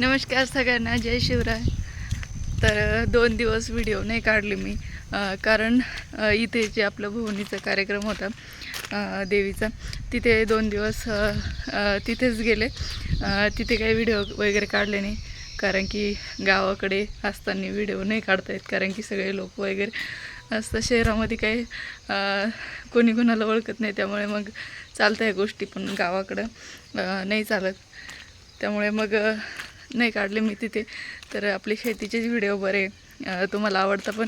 नमस्कार सगळ्यांना जय शिवराय. तर दोन दिवस व्हिडिओ नाही काढले मी. कारण इथे जे आपलं भुवनीचा कार्यक्रम होता देवीचा तिथे दोन दिवस तिथेच गेले. तिथे काही व्हिडिओ वगैरे काढले नाही. कारण की गावाकडे असताना व्हिडिओ नाही काढता येत. कारण की सगळे लोक वगैरे असतं शहरामध्ये काही कोणी कोणाला ओळखत नाही. त्यामुळे मग चालतं आहे गोष्टी. पण गावाकडं नाही चालत. त्यामुळे मग नाही काढले मी तिथे. तर आपले शेतीचेच व्हिडिओ बरे तुम्हाला आवडतं पण.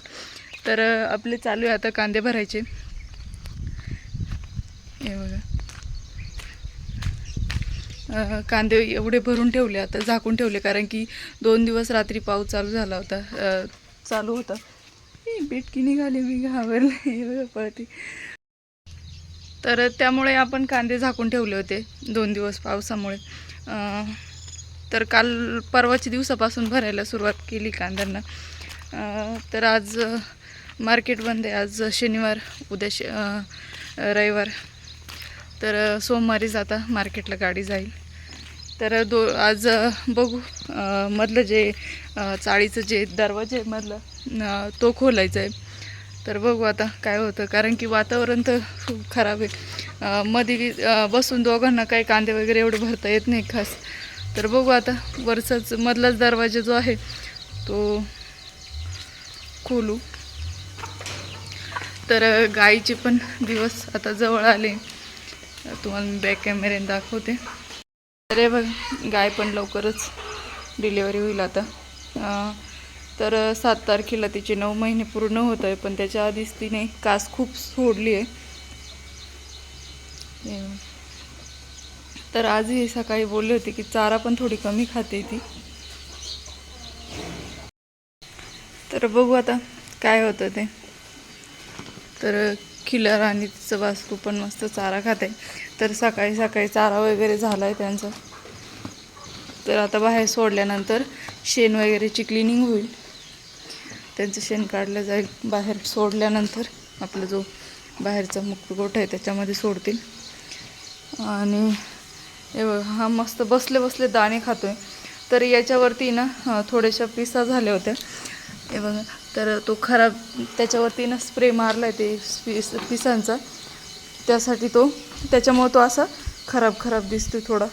तर आपले चालू आहे आता कांदे भरायचे. हे बघा. कांदे एवढे भरून ठेवले आता झाकून ठेवले कारण की दोन दिवस रात्री पाऊस चालू झाला होता. चालू होता. बेटकी निघाली मी घाबरले. हे पळते. तर त्यामुळे आपण कांदे झाकून ठेवले होते दोन दिवस पावसामुळे. तर काल परवाच्या दिवसापासून भरायला सुरुवात केली कांद्यांना. तर आज मार्केट बंद आहे. आज शनिवार उद्या श रविवार. तर सोमवारी सोमवारीच आता मार्केटला गाडी जाईल. तर दो आज बघू. मधलं जे चाळीचं जे दरवाजे आहे मधलं तो खोलायचा आहे. तर बघू आता काय होतं. कारण की वातावरण तर खूप खराब आहे. मध्ये बसून दोघांना काही कांदे वगैरे एवढे भरता येत नाही खास. तर बघू आता वरचाच मधलाच दरवाजा जो आहे तो खोलू. तर गाईचे पण दिवस आता जवळ आले. तुम्हाला मी बॅक कॅमेऱ्याने दाखवते. तर हे बघ गाय पण लवकरच डिलेवरी होईल आता. तर सात तारखेला तिचे नऊ महिने पूर्ण होत आहे पण त्याच्या आधीच तिने कास खूप सोडली आहे. तर आजही सकाळी बोलले होते की चारा पण थोडी कमी खाते ती. तर बघू आता काय होतं ते. तर किलर आणि तिचं वासरू पण मस्त चारा खाते. तर सकाळी सकाळी चारा वगैरे झाला आहे त्यांचा. तर आता बाहेर सोडल्यानंतर शेण वगैरेची क्लिनिंग होईल. त्यांचं शेण काढलं जाईल. बाहेर सोडल्यानंतर आपला जो बाहेरचा मुक्त गोठा आहे त्याच्यामध्ये सोडतील. आणि हे बघ हा मस्त बसले बसले दाणे खातो आहे तर याच्यावरती ना थोड्याशा पिसा झाल्या होत्या. हे बघा तर तो खराब त्याच्यावरती ना स्प्रे मारला आहे ते पिस पिसांचा. त्यासाठी तो त्याच्यामुळं तो असा खराब खराब दिसतो थोडा.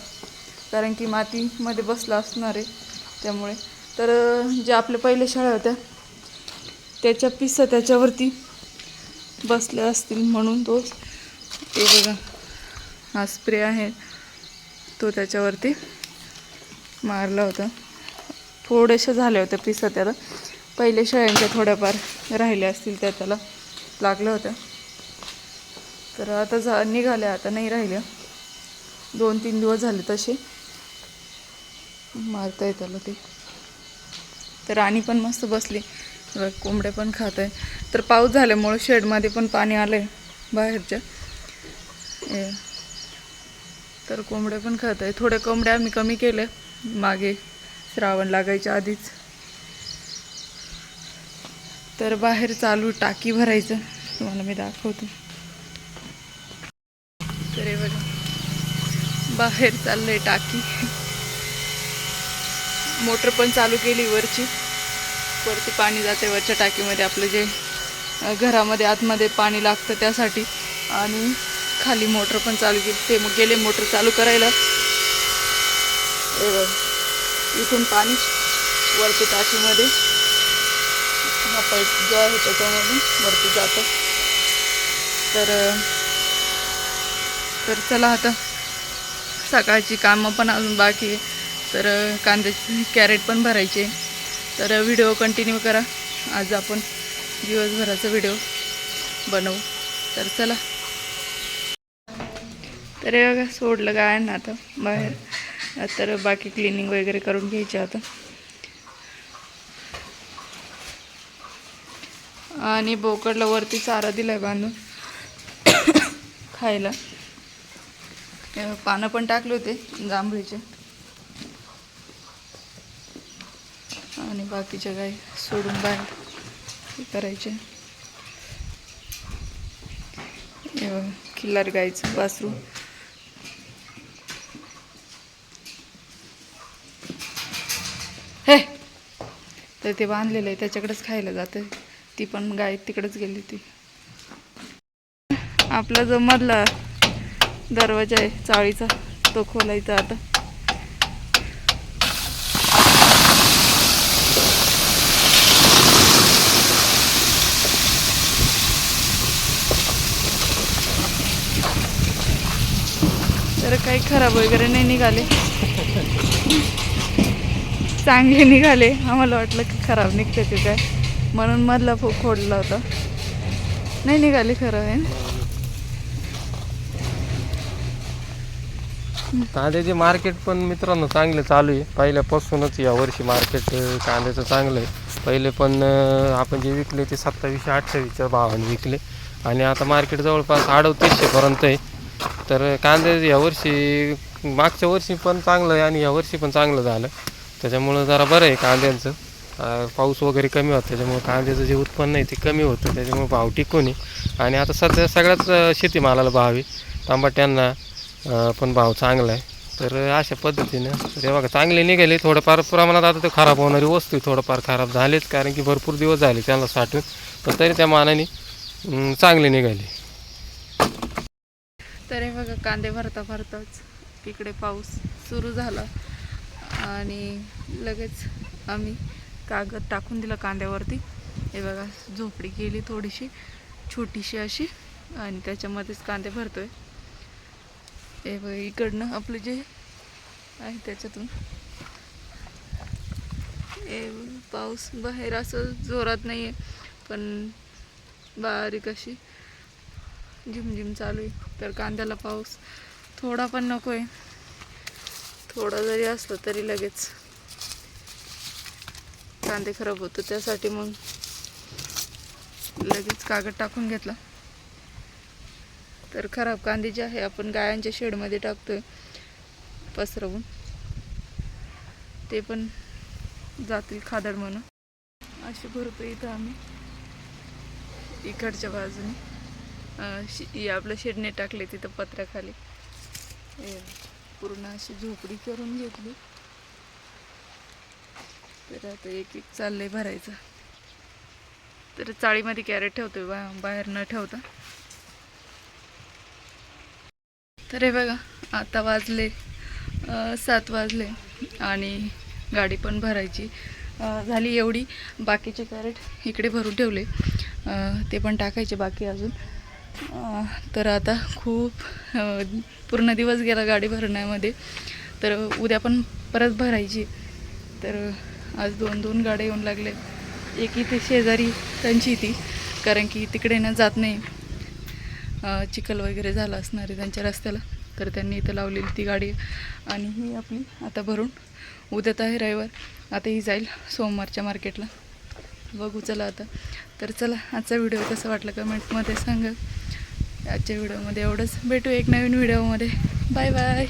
कारण की मातीमध्ये बसला असणार आहे त्यामुळे. तर जे ज्या आपल्या पहिल्या शाळा होत्या त्याच्या पिसा त्याच्यावरती बसल्या असतील म्हणून तो. ते बघा हा स्प्रे आहे. तो त्याच्यावरती मारला होता. थोडेसे झाले होते पिसं त्याला. पहिले शेळ्यांच्या थोड्याफार राहिल्या असतील त्या त्याला लागलं होतं तर आता झा निघाल्या आता नाही राहिल्या. दोन तीन दिवस झाले तसे. मारताय त्याला ते. तर राणी पण मस्त बसली. कोंबड्या पण खात आहे तर पाऊस झाल्यामुळे शेडमध्ये पण पाणी आलं आहे बाहेरच्या तर कोंबड्या पण खात आहे. थोड्या कोंबड्या आम्ही कमी केले. मागे श्रावण लागायच्या आधीच. तर बाहेर चालू टाकी भरायचं. तुम्हाला मी दाखवते. तर हे बघा. बाहेर चाललंय टाकी. मोटर पण चालू केली वरची. वरती पाणी जाते वरच्या टाकीमध्ये. आपलं जे घरामध्ये आतमध्ये पाणी लागतं त्यासाठी. आणि खाली मोटर पण चालू केली. ते मग गेले मोटर चालू करायला. इथून पाणी वरती टाकीमध्ये. हा पाईप जो आहे त्याच्यामधून वरती जातो. तर तर चला आता. सकाळची कामं पण अजून बाकी आहे. तर कांद्याची कॅरेट पण भरायचे तर व्हिडिओ कंटिन्यू करा. आज आपण दिवसभराचा व्हिडिओ बनवू. तर चला. तर हे बघा सोडलं गायांना आता बाहेर. तर बाकी क्लिनिंग वगैरे करून घ्यायचे आता. आणि बोकडला वरती चारा दिलाय बांधून. खायला. पानं पण टाकले होते जांभळीचे. आणि बाकीच्या गाय सोडून बाहेर करायचे. खिल्लार गायचं वासरू तर ते बांधलेलं आहे त्याच्याकडेच खायला जाते ती पण गाय तिकडेच गेली ती. आपला जो मधला दरवाजा आहे चाळीचा तो खोलायचा आता. तर काही खराब वगैरे नाही निघाले. चांगले निघाले. आम्हाला वाटलं की खराब निघते ते काय. म्हणून मधला फो खोडला होता. नाही निघाले खरं आहे कांद्याचे मार्केट पण मित्रांनो चांगले चालू आहे. पहिल्यापासूनच यावर्षी मार्केट कांद्याचं चांगलं आहे. पहिले पण आपण जे विकले ते सत्तावीसशे अठ्ठावीसच्या भावाने विकले. आणि आता मार्केट जवळपास अडतीसशेपर्यंत आहे. तर कांदे यावर्षी मागच्या वर्षी पण चांगलं आहे आणि यावर्षी पण चांगलं झालं. त्याच्यामुळं जरा बरं आहे कांद्यांचं. पाऊस वगैरे कमी होता त्याच्यामुळं कांद्याचं जे उत्पन्न आहे ते कमी होतं त्याच्यामुळे भाव टिकून आहे. आणि आता सध्या सगळ्याच शेतीमालाला भाव आहे. तांबाट्यांना पण भाव चांगला आहे. तर अशा पद्धतीनं ते बघा चांगले निघाले थोडंफार प्रमाणात आता ते खराब होणारी वस्तू थोडंफार खराब झालेच कारण की भरपूर दिवस झाले त्यांना साठवून. पण तरी त्या मानाने चांगले निघाले. तरी बघा कांदे भरता भरताच इकडे पाऊस सुरू झाला. आणि लगेच आम्ही कागद टाकून दिला कांद्यावरती. हे बघा झोपडी केली थोडीशी छोटीशी अशी आणि त्याच्यामध्येच कांदे भरतोय. हे बघ इकडनं आपलं जे आहे त्याच्यातून. हे पाऊस बाहेर असं जोरात नाही आहे पण बारीक अशी झिमझिम चालू आहे. तर कांद्याला पाऊस थोडा पण नको आहे थोडं जरी असलं तरी लगेच कांदे खराब होतो त्यासाठी मग लगेच कागद टाकून घेतला. तर खराब कांदे जे आहे आपण गायांच्या शेडमध्ये टाकतोय पसरवून. ते पण जातील खादड म्हणून. असे भरतो इथं आम्ही. इकडच्या बाजूने. आपलं शेडने टाकले तिथं पत्र्याखाली. हे. पूर्ण अशी झोपडी करून घेतली. तर आता एक एक चाललंय भरायचं. तर चाळीमध्ये कॅरेट ठेवतोय बा बाहेर न ठेवता. तर हे बघा आता वाजले सात वाजले आणि गाडी पण भरायची. झाली एवढी. बाकीचे कॅरेट इकडे भरून ठेवले. ते पण टाकायचे बाकी अजून. तर आता खूप पूर्ण दिवस गेला गाडी भरण्यामध्ये. तर उद्या पण परत भरायची. तर आज दोन दोन गाड्या येऊन लागले. एक इथे शेजारी त्यांची ती कारण की तिकडे ना जात नाही. चिखल वगैरे झाला असणार आहे त्यांच्या रस्त्याला. तर त्यांनी इथं लावलेली ती गाडी आणि ही आपली आता भरून. उद्या तर आहे रविवार. आता ही जाईल सोमवारच्या मार्केटला. बघू चला आता. तर चला आजचा व्हिडिओ कसा वाटला कमेंटमध्ये सांगा. आजच्या व्हिडिओमध्ये एवढंच. भेटू एक नवीन व्हिडिओमध्ये. Bye bye.